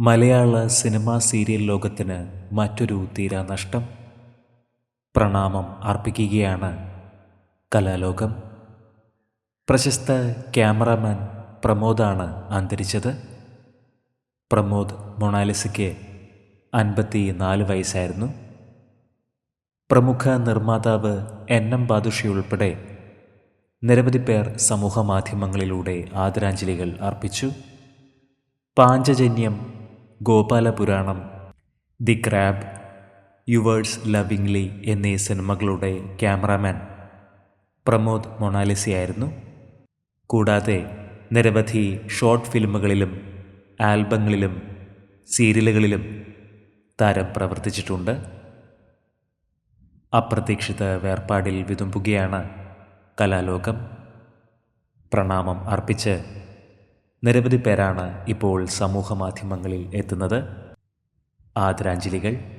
മലയാള cinema serial ലോകത്തിന് മറ്റൊരു തീരാനഷ്ടം. പ്രണാമം അർപ്പിക്കുകയാണ് കലാലോകം. പ്രശസ്ത ക്യാമറാമാൻ പ്രമോദാണ് അന്തരിച്ചത്. പ്രമോദ് മൊണാലിസയ്ക്ക് അൻപത്തി നാല് വയസ്സായിരുന്നു. പ്രമുഖ നിർമ്മാതാവ് എൻ എം ബാദുഷി ഉൾപ്പെടെ നിരവധി പേർ സമൂഹമാധ്യമങ്ങളിലൂടെ ആദരാഞ്ജലികൾ അർപ്പിച്ചു. Panchajanyam Gopalapuranam the crab yours lovingly എന്നീ സിനിമകളുടെ ക്യാമറാമാൻ പ്രമോദ് മൊണാലിസയായിരുന്നു കൂടാതെ നിരവധി ഷോർട്ട് ഫിലിമുകളിലും ആൽബങ്ങളിലും സീരിയലുകളിലും താരം പ്രവർത്തിച്ചിട്ടുണ്ട്. അപ്രതീക്ഷിത വേർപാടിൽ വിതുമ്പുകയാണ് കലാലോകം. പ്രണാമം അർപ്പിച്ച് നിരവധി പേരാണ് ഇപ്പോൾ സമൂഹ മാധ്യമങ്ങളിൽ എത്തുന്നത്. ആദരാഞ്ജലികൾ.